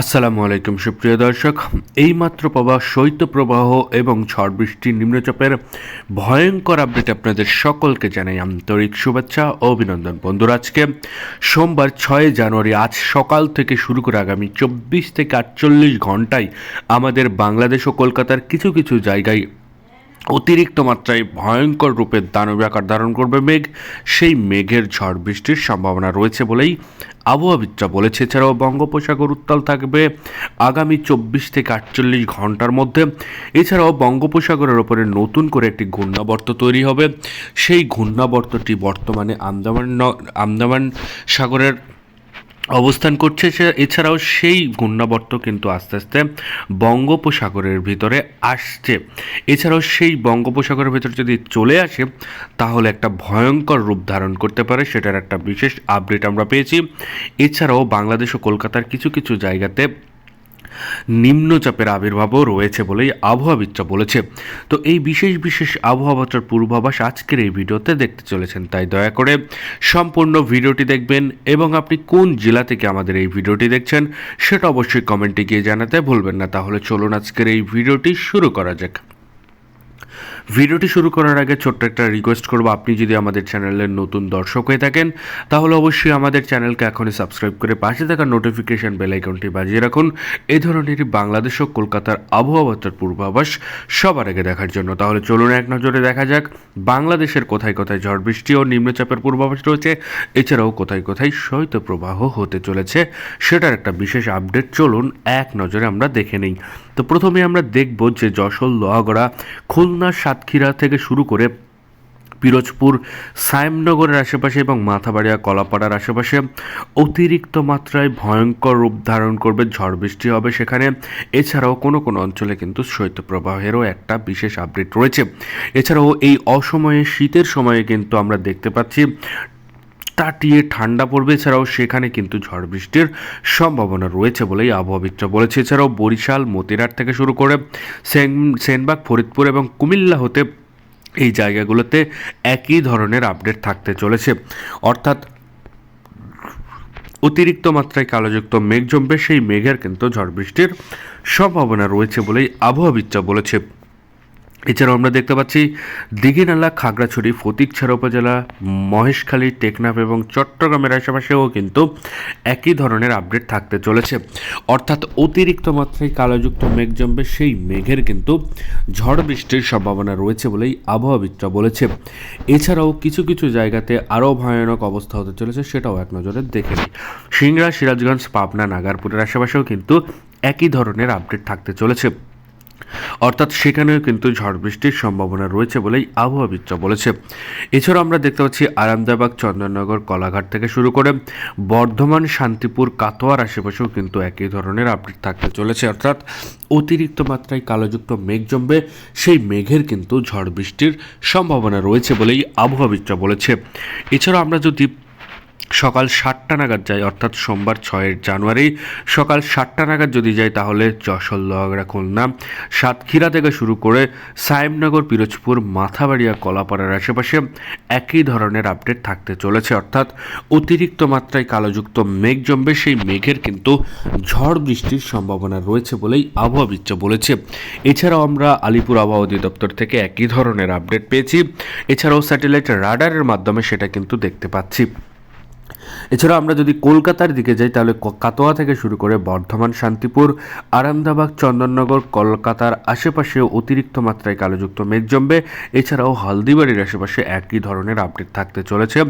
আসসালামু আলাইকুম, সুপ্রিয় দর্শক। এইমাত্র প্রবাহ শৈত্যপ্রবাহ এবং ঝড় বৃষ্টি নিম্নচাপের ভয়ঙ্কর আপডেট আপনাদের সকলকে জানাই আন্তরিক শুভেচ্ছা ও অভিনন্দন। বন্ধুরা, আজকে সোমবার ছয় জানুয়ারি, আজ সকাল থেকে শুরু করে আগামী চব্বিশ থেকে আটচল্লিশ ঘন্টায় আমাদের বাংলাদেশ ও কলকাতার কিছু কিছু জায়গায় অতিরিক্ত মাত্রায় ভয়ঙ্কর রূপে দানবী আকার ধারণ করবে মেঘ। সেই মেঘের ঝড় বৃষ্টির সম্ভাবনা রয়েছে বলেই আবহাওয়াবিদরা বলেছে। এছাড়াও বঙ্গোপসাগর উত্তাল থাকবে আগামী চব্বিশ থেকে আটচল্লিশ ঘণ্টার মধ্যে। এছাড়াও বঙ্গোপসাগরের ওপরে নতুন করে একটি ঘূর্ণাবর্ত তৈরি হবে। সেই ঘূর্ণাবর্তটি বর্তমানে আন্দামান আন্দামান সাগরের অবস্থান করছে এছাড়াও সেই ঘূর্ণাবর্ত কিন্তু আস্তে আস্তে বঙ্গোপসাগরের ভিতরে আসছে। এছাড়াও সেই বঙ্গোপসাগরের ভিতরে যদি চলে আসে, তাহলে একটা ভয়ঙ্কর রূপ ধারণ করতে পারে, সেটার একটা বিশেষ আপডেট আমরা পেয়েছি। এছাড়াও বাংলাদেশ ও কলকাতার কিছু কিছু জায়গাতে নিম্নচাপের আবির্ভাবও রয়েছে বলেই আবহাওয়াবিদরা বলেছে। তো এই বিশেষ বিশেষ আবহাওয়ার পূর্বাভাস আজকের এই ভিডিওতে দেখতে চলেছেন, তাই দয়া করে সম্পূর্ণ ভিডিওটি দেখবেন এবং আপনি কোন জেলা থেকে আমাদের এই ভিডিওটি দেখছেন সেটা অবশ্যই কমেন্টে গিয়ে জানাতে ভুলবেন না। তাহলে চলুন আজকের এই ভিডিওটি শুরু করা যাক। ভিডিওটি শুরু করার আগে ছোট্ট একটা রিকোয়েস্ট করব। আপনি যদি আমাদের চ্যানেলের নতুন দর্শক হয়ে থাকেন, তাহলে অবশ্যই আমাদের চ্যানেলকে এখনই সাবস্ক্রাইব করে পাশে থাকা নোটিফিকেশন বেল আইকনটি বাজিয়ে রাখুন। এ ধরনের বাংলাদেশ ও কলকাতার আবহাওয়ার পূর্বাভাস সবার আগে দেখার জন্য। তাহলে চলুন এক নজরে দেখা যাক, বাংলাদেশের কোথায় কোথায় ঝড় বৃষ্টি ও নিম্নচাপের পূর্বাভাস রয়েছে। এছাড়াও কোথায় কোথায় শৈত্যপ্রবাহ হতে চলেছে, সেটার একটা বিশেষ আপডেট চলুন এক নজরে আমরা দেখে নিই। তো প্রথমে আমরা দেখব যে যশোর, লোহাগড়া, খুলনা সাতক্ষীরা থেকে শুরু করে পিরোজপুর, সায়েমনগরের আশেপাশে এবং মাথাবাড়িয়া, কলাপাড়ার আশেপাশে অতিরিক্ত মাত্রায় ভয়ঙ্কর রূপ ধারণ করবে ঝড় বৃষ্টি হবে সেখানে। এছাড়াও কোনো কোনো অঞ্চলে কিন্তু শৈত্যপ্রবাহেরও একটা বিশেষ আপডেট রয়েছে। এছাড়াও এই অসময়ে শীতের সময়ে কিন্তু আমরা দেখতে পাচ্ছি তাটিয়ে ঠান্ডা পড়বে। এছাড়াও সেখানে কিন্তু ঝড় বৃষ্টির সম্ভাবনা রয়েছে বলেই আবহাওয়াবিদরা বলেছে। এছাড়াও বরিশাল মতিরাট থেকে শুরু করে সেন, সেনবাগ, ফরিদপুর এবং কুমিল্লা হতে এই জায়গাগুলোতে একই ধরনের আপডেট থাকতে চলেছে। অর্থাৎ অতিরিক্ত মাত্রায় কালোযুক্ত মেঘ জমবে। সেই মেঘের কিন্তু ঝড় বৃষ্টির সম্ভাবনা রয়েছে বলেই আবহাওয়াবিদরা বলেছে। এছাড়াও আমরা দেখতে পাচ্ছি দিঘিনালা, খাগড়াছড়ি, ফতিকছড়া উপজেলা, মহেশখালী, টেকনাফ এবং চট্টগ্রামের আশেপাশেও কিন্তু একই ধরনের আপডেট থাকতে চলেছে। অর্থাৎ অতিরিক্ত মাত্রায় কালোযুক্ত মেঘ জমবে, সেই মেঘের কিন্তু ঝড় বৃষ্টির সম্ভাবনা রয়েছে বলেই আবহাওয়াবিদরা বলেছে। এছাড়াও কিছু কিছু জায়গাতে আরও ভয়ানক অবস্থা হতে চলেছে, সেটাও এক নজরে দেখে নিই। সিংড়া, সিরাজগঞ্জ, পাবনা, নাগারপুরের আশেপাশেও কিন্তু একই ধরনের আপডেট থাকতে চলেছে। অর্থাৎ সেখানেও কিন্তু ঝড় বৃষ্টির সম্ভাবনা রয়েছে বলেই আবহাওয়াবিদরা বলেছে। এছাড়াও আমরা দেখতে পাচ্ছি আরামদাবাগ চন্দননগর, কলাঘাট থেকে শুরু করে বর্ধমান, শান্তিপুর, কাতোয়ার আশেপাশেও কিন্তু একই ধরনের আপডেট থাকতে চলেছে। অর্থাৎ অতিরিক্ত মাত্রায় কালোযুক্ত মেঘ জমবে, সেই মেঘের কিন্তু ঝড় বৃষ্টির সম্ভাবনা রয়েছে বলেই আবহাওয়াবিদরা বলেছে। এছাড়াও আমরা যদি সকাল সাতটা নাগাদ যাই অর্থাৎ সোমবার ছয়ের জানুয়ারি। সকাল সাতটা নাগাদ যদি যাই তাহলে যশোর, লোহাগড়া, খুলনা। সাতক্ষীরা থেকে শুরু করে সায়েমনগর পিরোজপুর, মাথাবাড়িয়া, কলাপাড়ার আশেপাশে একই ধরনের আপডেট থাকতে চলেছে। অর্থাৎ অতিরিক্ত মাত্রায় কালোযুক্ত মেঘ জমবে, সেই মেঘের কিন্তু ঝড় বৃষ্টির সম্ভাবনা রয়েছে বলেই আবহাওয়াবিদরা বলেছে। এছাড়াও আমরা আলিপুর আবহাওয়া অধিদপ্তর থেকে একই ধরনের আপডেট পেয়েছি। এছাড়াও স্যাটেলাইট রাডারের মাধ্যমে সেটা কিন্তু দেখতে পাচ্ছি। এছাড়া আমরা যদি কলকাতার দিকে যাই, তাহলে ক- কাটোয়া থেকে শুরু করে বর্ধমান, শান্তিপুর আরামদাবাগ চন্দননগর, কলকাতার আশেপাশে অতিরিক্ত মাত্রায় কালোযুক্ত মেঘ জমবে। এছাড়াও হলদিবাড়ির আশেপাশে একই ধরনের আপডেট থাকতে চলেছে।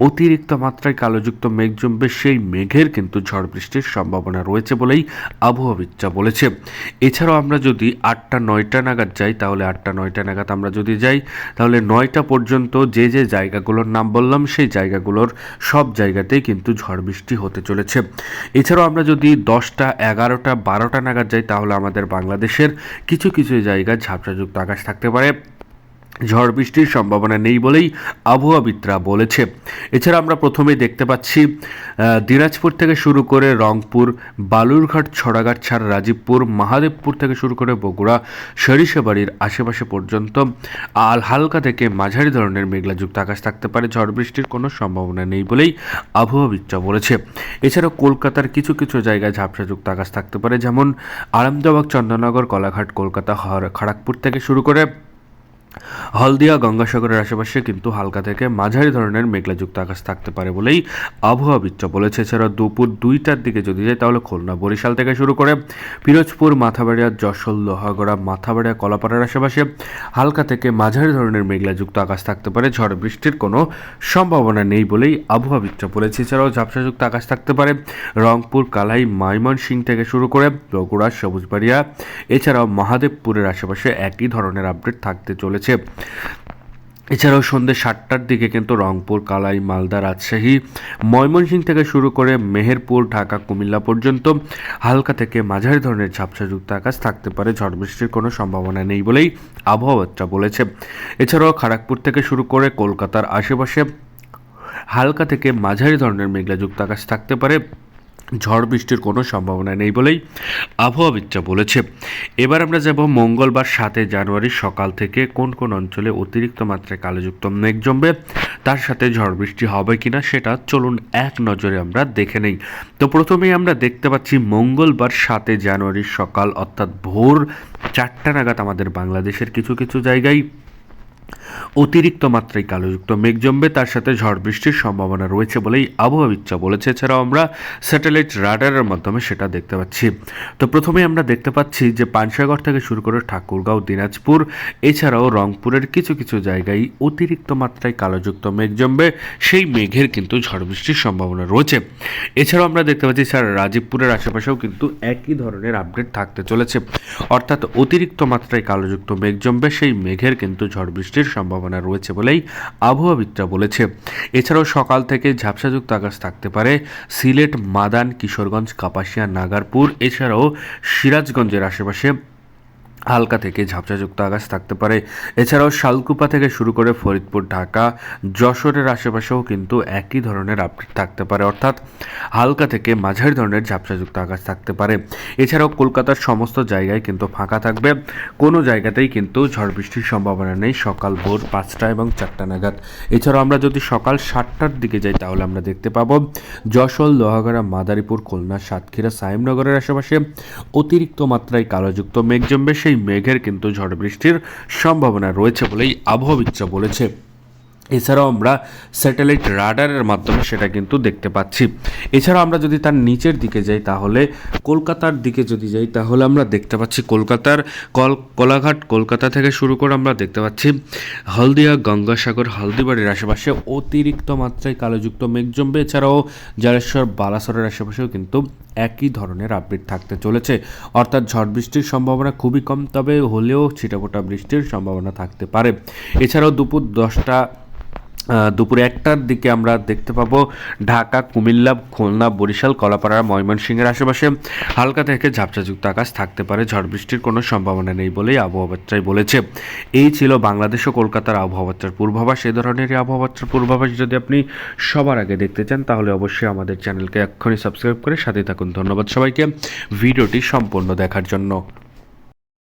অতিরিক্ত মাত্রায় কালোযুক্ত মেঘ জমবে, সেই মেঘের কিন্তু ঝড় বৃষ্টির সম্ভাবনা রয়েছে বলেই আবহাওয়াবিদরা বলেছে। এছাড়াও আমরা যদি আটটা, নয়টা নাগাদ যাই, তাহলে আটটা, নয়টা নাগাদ আমরা যদি যাই, তাহলে নয়টা পর্যন্ত যে যে জায়গাগুলোর নাম বললাম, সেই জায়গাগুলোর সব জায়গাতেই কিন্তু ঝড় বৃষ্টি হতে চলেছে। এছাড়াও আমরা যদি দশটা, এগারোটা, বারোটা নাগাদ যাই, তাহলে আমাদের বাংলাদেশের কিছু কিছু জায়গায় ঝাপটাযুক্ত আকাশ থাকতে পারে। ঝড় বৃষ্টির সম্ভাবনা নেই বলেই আবহাওয়াবিদরা বলেছে। এছাড়া আমরা প্রথমেই দেখতে পাচ্ছি দিনাজপুর থেকে শুরু করে রংপুর, বালুরঘাট, ছড়াঘাট ছাড় রাজীবপুর, মহাদেবপুর থেকে শুরু করে বগুড়া, সরিষাবাড়ির আশেপাশে পর্যন্ত আল হালকা থেকে মাঝারি ধরনের মেঘলাযুক্ত আকাশ থাকতে পারে। ঝড় বৃষ্টির কোনো সম্ভাবনা নেই বলেই আবহাওয়াবিদরা বলেছে। এছাড়াও কলকাতার কিছু কিছু জায়গায় ঝাপসাযুক্ত আকাশ থাকতে পারে, যেমন আরামদাবাগ চন্দননগর কলাঘাট, কলকাতা খড়গপুর থেকে শুরু করে হলদিয়া গঙ্গাসাগরের আশেপাশে কিন্তু হালকা থেকে মাঝারি ধরনের মেঘলাযুক্ত আকাশ থাকতে পারে বলেই আবহাওয়াবিদরা বলেছে। এছাড়া দুপুর দুইটার দিকে যদি যায়, তাহলে খুলনা, বরিশাল থেকে শুরু করে পিরোজপুর, মাথাবাড়িয়া, যশোর, লোহাগড়া, মাথাবাড়িয়া, কলাপাড়ার আশেপাশে হালকা থেকে মাঝারি ধরনের মেঘলাযুক্ত আকাশ থাকতে পারে। ঝড় বৃষ্টির কোনো সম্ভাবনা নেই বলেই আবহাওয়াবিদরা বলেছে। এছাড়াও ঝাপসাযুক্ত আকাশ থাকতে পারে রংপুর, কালাই ময়মনসিং থেকে শুরু করে বগুড়া, সবুজবাড়িয়া। এছাড়াও মহাদেবপুরের আশেপাশে একই ধরনের আপডেট থাকতে চলেছে। এছাড়াও সন্ধ্যে সাতটার দিকে কিন্তু রংপুর, কালাই, মালদা, রাজশাহী, ময়মনসিংহ থেকে শুরু করে মেহেরপুর, ঢাকা, কুমিল্লা পর্যন্ত হালকা থেকে মাঝারি ধরনের ঝাপসাযুক্ত আকাশ থাকতে পারে। ঝড় বৃষ্টির কোনো সম্ভাবনা নেই বলেই আবহাওয়াবিদরা বলেছে। এছাড়াও খড়গপুর থেকে শুরু করে কলকাতার আশেপাশে হালকা থেকে মাঝারি ধরনের মেঘলাযুক্ত আকাশ থাকতে পারে। ঝড় বৃষ্টির কোনো সম্ভাবনা নেই বলেই আবহাওয়াবিদরা বলেছে। এবার আমরা যাব মঙ্গলবার সাতই জানুয়ারি সকাল থেকে কোন কোন অঞ্চলে অতিরিক্ত মাত্রায় কালোযুক্ত মেঘ জমবে, তার সাথে ঝড় বৃষ্টি হবে কিনা সেটা চলুন এক নজরে আমরা দেখে নেই। তো প্রথমেই আমরা দেখতে পাচ্ছি মঙ্গলবার সাতই জানুয়ারি সকাল অর্থাৎ ভোর চারটা নাগাদ আমাদের বাংলাদেশের কিছু কিছু জায়গায় অতিরিক্ত মাত্রায় কালোযুক্ত মেঘ জমবে, তার সাথে ঝড় বৃষ্টির সম্ভাবনা রয়েছে বলেই আবহাওয়াবিদরা বলেছে। এছাড়াও আমরা স্যাটেলাইট রাডারের মাধ্যমে সেটা দেখতে পাচ্ছি। তো প্রথমে আমরা দেখতে পাচ্ছি যে পানসাগর থেকে শুরু করে ঠাকুরগাঁও, দিনাজপুর, এছাড়াও রংপুরের কিছু কিছু জায়গায় অতিরিক্ত মাত্রায় কালোযুক্ত মেঘ জমবে। সেই মেঘের কিন্তু ঝড় বৃষ্টির সম্ভাবনা রয়েছে। এছাড়াও আমরা দেখতে পাচ্ছি, স্যার, রাজীবপুরের আশেপাশেও কিন্তু একই ধরনের আপডেট থাকতে চলেছে। অর্থাৎ অতিরিক্ত মাত্রায় কালোযুক্ত মেঘ জমবে, সেই মেঘের কিন্তু ঝড় বৃষ্টির সম্ভাবনা রয়েছে বলেই আবহাওয়াবিদরা বলেছে। এছাড়াও সকাল থেকে ঝাপসাযুক্ত আকাশ থাকতে পারে। সিলেট, মাদান, কিশোরগঞ্জ, কাপাসিয়া, নাগারপুর, এছাড়াও সিরাজগঞ্জের আশেপাশে হালকা থেকে ঝাপসাযুক্ত আকাশ থাকতে পারে। এছাড়াও শালকুপা থেকে শুরু করে ফরিদপুর, ঢাকা, যশোরের আশেপাশেও কিন্তু একই ধরনের আপডেট থাকতে পারে। অর্থাৎ হালকা থেকে মাঝারি ধরনের ঝাপসাযুক্ত আকাশ থাকতে পারে। এছাড়াও কলকাতার সমস্ত জায়গায় কিন্তু ফাঁকা থাকবে। কোনো জায়গাতেই কিন্তু ঝড় বৃষ্টির সম্ভাবনা নেই। সকাল ভোর পাঁচটা এবং চারটা নাগাদ। এছাড়াও আমরা যদি সকাল সাতটার দিকে যাই, তাহলে আমরা দেখতে পাবো যশোর, লোহাগড়া, মাদারীপুর, খুলনা, সাতক্ষীরা, সাহেবনগরের আশেপাশে অতিরিক্ত মাত্রায় কালোযুক্ত মেঘ জমবে। সেই মেঘের কিন্তু ঝড় বৃষ্টির সম্ভাবনা রয়েছে বলেই আবহাওয়াবিদরা বলেছে। এছাড়াও আমরা স্যাটেলাইট রাডারের মাধ্যমে সেটা কিন্তু দেখতে পাচ্ছি। এছাড়াও আমরা যদি তার নিচের দিকে যাই তাহলে কলকাতার দিকে যদি যাই তাহলে আমরা দেখতে পাচ্ছি কলকাতার কল কোলাঘাট কলকাতা থেকে শুরু করে আমরা দেখতে পাচ্ছি হলদিয়া, গঙ্গাসাগর, হলদিবাড়ির আশেপাশে অতিরিক্ত মাত্রায় কালোযুক্ত মেঘ জমবে এছাড়াও জালেশ্বর, বালাসরের আশেপাশেও কিন্তু একই ধরনের আপডেট থাকতে চলেছে। অর্থাৎ ঝড় বৃষ্টির সম্ভাবনা খুবই কম, তবে হলেও ছিটাফোটা বৃষ্টির সম্ভাবনা থাকতে পারে। এছাড়াও দুপুর দশটা দুপুরে একটার দিকে আমরা দেখতে পাবো ঢাকা, কুমিল্লা, খুলনা, বরিশাল কলাপাড়া ময়মনসিংহের আশেপাশে হালকা থেকে ঝাপসাযুক্ত আকাশ থাকতে পারে। ঝড় বৃষ্টির কোনো সম্ভাবনা নেই বলেই আবহাওয়াবার্তায় বলেছে। এই ছিল বাংলাদেশ ও কলকাতার আবহাওয়াবার্তার পূর্বাভাস। এই ধরনের আবহাওয়াবার্তার পূর্বাভাস যদি আপনি সবার আগে দেখতে চান, তাহলে অবশ্যই আমাদের চ্যানেলকে এক্ষুনি সাবস্ক্রাইব করে সাথে থাকুন। ধন্যবাদ সবাইকে ভিডিওটি সম্পূর্ণ দেখার জন্য।